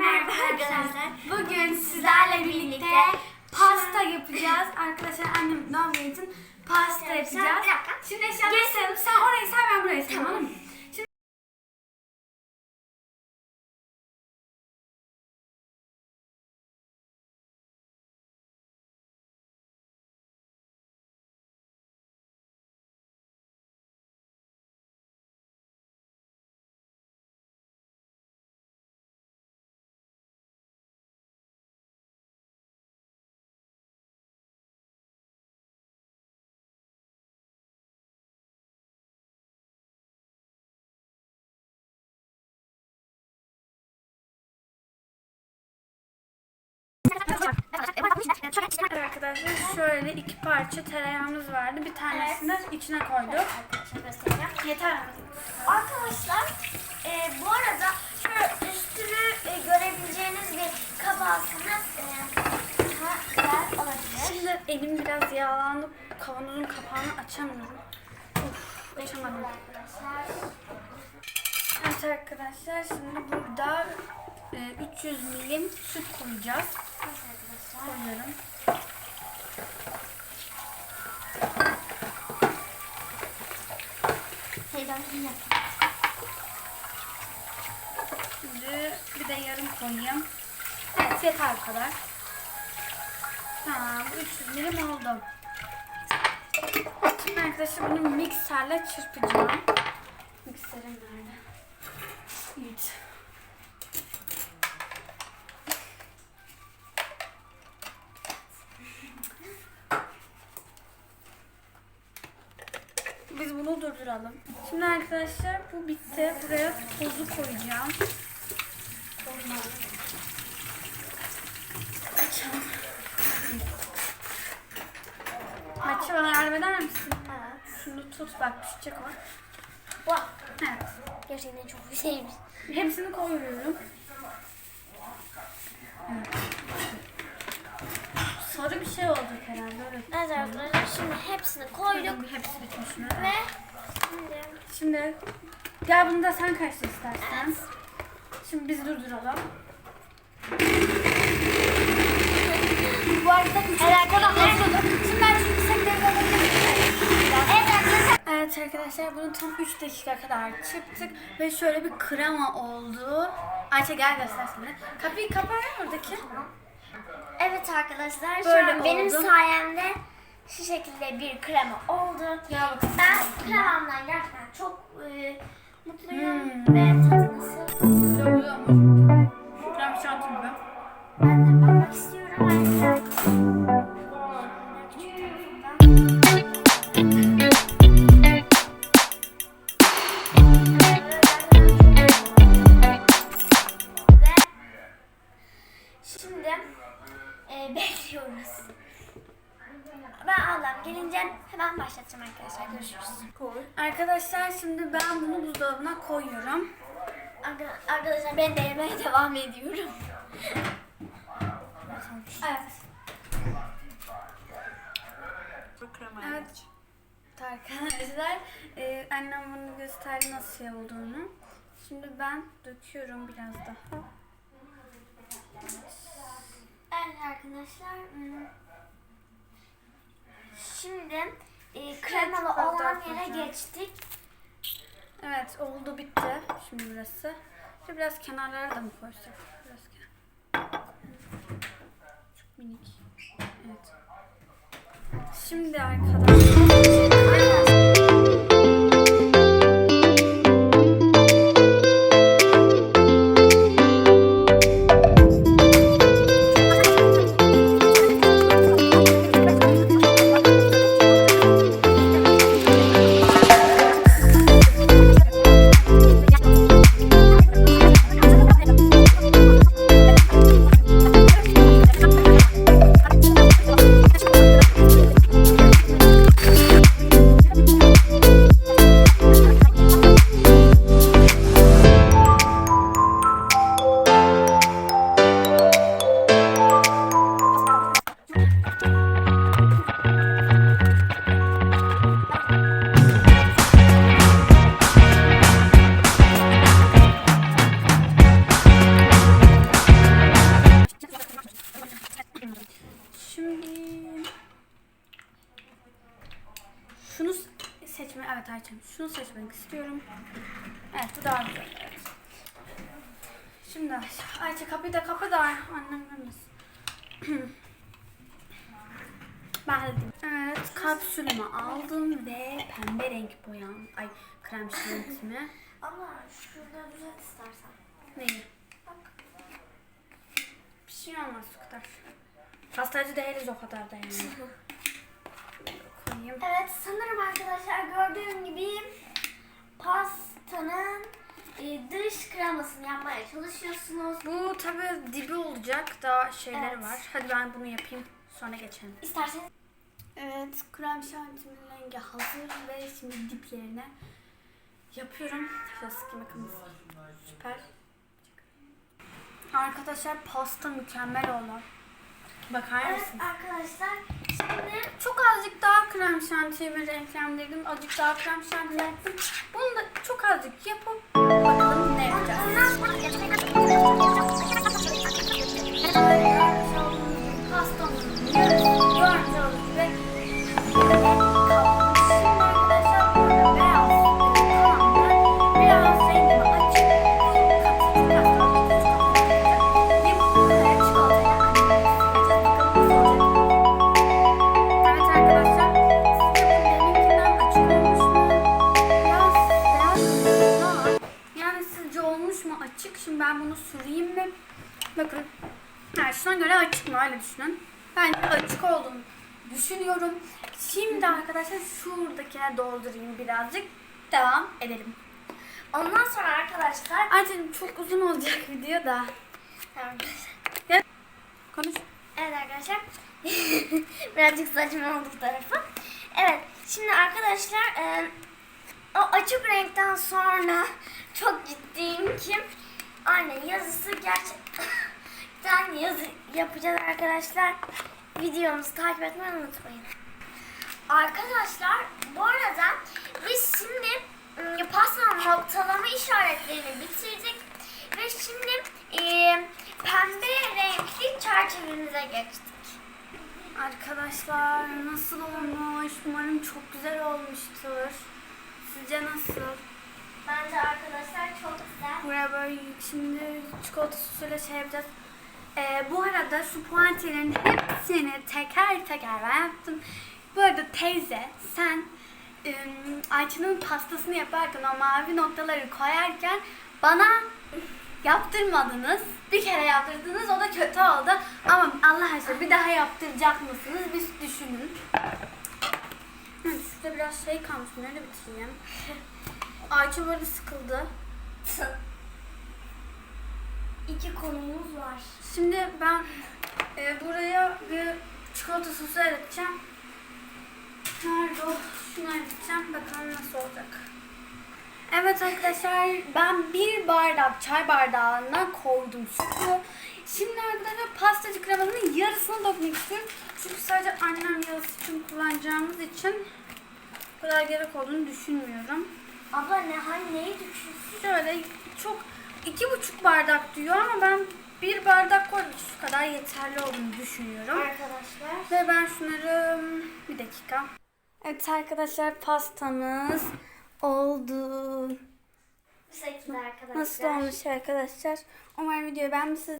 merhaba arkadaşlar. Bugün sizlerle birlikte pasta yapacağız. Arkadaşlar annem doğum günü için pasta yapacağız. Şimdi eşyaları sayalım. Sen orayı say ben burayı sayayım. Tamam mı? Arkadaşlar şöyle iki parça tereyağımız vardı. Bir tanesini içine koyduk. Yeter. Arkadaşlar e, bu arada şöyle üstünü e, görebileceğiniz bir kaba alsanız e, daha güzel olabilir. Şimdi elim biraz yağlandı. Kavanozun kapağını açamıyorum. Uf, açamadım. Evet arkadaşlar şimdi burada 300 milim süt koyacağız. Koyuyorum. Şimdi bir de yarım koyayım. Evet yeter kadar. Tamam 300 milim oldu. Arkadaşlar bunu mikserle çırpacağım. Mikserim nerede? Evet. Durduralım. Şimdi arkadaşlar bu bitti. Buraya tozu koyacağım. Açalım. Maçı bana yardım eder misin? Evet. Şunu tut bak düşecek o. Bu Evet. gerçekten çok güzelmiş. Hepsini koyuyorum. Evet. Sarı bir şey olacak herhalde. Öyle. Evet arkadaşlar şimdi hepsini koyduk Hepsi bitmiş mi? ve şimdi Şimdi gel bunu da sen kaçta istersen. Şimdi biz durduralım. bu arada dakikada hazırladım. Şimdi ben şu sekreterine Evet arkadaşlar. Evet arkadaşlar bunu tam 3 dakika kadar çırptık ve şöyle bir krema oldu. Ayça gel göster şimdi. Kapıyı kapa oradaki. Evet arkadaşlar şu Böyle an benim oldu. sayemde şu şekilde bir krema oldu. Bakalım. Ben kremamdan gerçekten çok e, mutluyum Hmm. ve tadı nasıl? Güzel oluyor mu? Gelince hemen başlatacağım arkadaşlar. Görüşürüz. Arkadaşlar şimdi ben bunu buzdolabına koyuyorum. Arka- Arkadaşlar ben de yemeye devam ediyorum. Evet. Evet. Arkadaşlar e, annem bunu gösterdi nasıl şey olduğunu. Şimdi ben döküyorum biraz daha. Evet arkadaşlar. Şimdi e, kremalı biraz olan yere geçtik. Evet oldu bitti. Şimdi burası. Şimdi biraz kenarlara da mı koysak? Biraz kenar. Çok minik. Evet. Şimdi arkadaşlar. Renk istiyorum. Evet bu daha güzel. Evet. Şimdi Ayça kapıyı da kapı da annem görmesin. ben halledeyim. Evet kapsülümü aldım ve pembe renk boyam. Ay krem şantimi. Ama şurada düzelt istersen. Neyi? Bir şey olmaz o kadar. Pastacı değiliz o kadar da yani. Evet sanırım arkadaşlar gördüğüm gibi pastanın e, dış kremasını yapmaya çalışıyorsunuz. Bu tabi dibi olacak. Daha şeyleri Evet. var. Hadi ben bunu yapayım. Sonra geçelim. İsterseniz Evet, krem şantimin rengi hazır ve şimdi diplerine yapıyorum. Sıkı makinesi. Süper. Arkadaşlar pasta mükemmel oldu. Bakar evet mısınız? arkadaşlar şimdi Çok azıcık daha krem şantiyemi renklendirdim. Azıcık daha krem şanti yaptım. Bunu da çok azıcık yapıp mi? Bakın. Ha, şuna göre açık mı? Öyle düşünün. Bence açık olduğunu düşünüyorum. Şimdi arkadaşlar şuradakine doldurayım birazcık. Devam edelim. ondan sonra arkadaşlar Artık çok uzun olacak video da. Konuş. Evet arkadaşlar. Birazcık saçma oldu bu tarafı. Evet. Şimdi arkadaşlar e, o açık renkten sonra çok ciddiyim ki anne yazısı gerçekten yazı yapacağız arkadaşlar. Videomuzu takip etmeyi unutmayın. Arkadaşlar bu arada biz şimdi ım, pastanın noktalama işaretlerini bitirdik ve şimdi e, pembe renkli çerçevemize geçtik. Arkadaşlar nasıl olmuş? Umarım çok güzel olmuştur. Sizce nasıl? Bence arkadaşlar çok güzel. Buraya böyle şimdi çikolata sosuyla şey yapacağız. Ee, bu arada şu puantiyelerin hepsini teker teker ben yaptım. Bu arada teyze sen ım, Ayça'nın pastasını yaparken o mavi noktaları koyarken bana yaptırmadınız. Bir kere yaptırdınız o da kötü oldu. Ama Allah aşkına bir daha yaptıracak mısınız? Bir düşünün. Şurada biraz şey kalmış. Nerede bitireyim? Ayça böyle sıkıldı. İki konumuz var. Şimdi ben e, buraya bir çikolata sosu eriteceğim. Nerede o? Şunu eriteceğim. Bakalım nasıl olacak. Evet arkadaşlar ben bir bardak çay bardağına koydum sütü. Şimdi arkadaşlar pastacı kremasının yarısını dökmek istiyorum. Çünkü sadece annem yarısı için kullanacağımız için bu kadar gerek olduğunu düşünmüyorum. Abla ne hani neyi düşünüyorsun? Şöyle çok iki buçuk bardak diyor ama ben bir bardak koydum. Şu kadar yeterli olduğunu düşünüyorum. Arkadaşlar. Ve ben şunları bir dakika. Evet arkadaşlar pastamız oldu. Bu şekilde arkadaşlar. Nasıl olmuş arkadaşlar? Umarım videoyu beğenmişsiniz.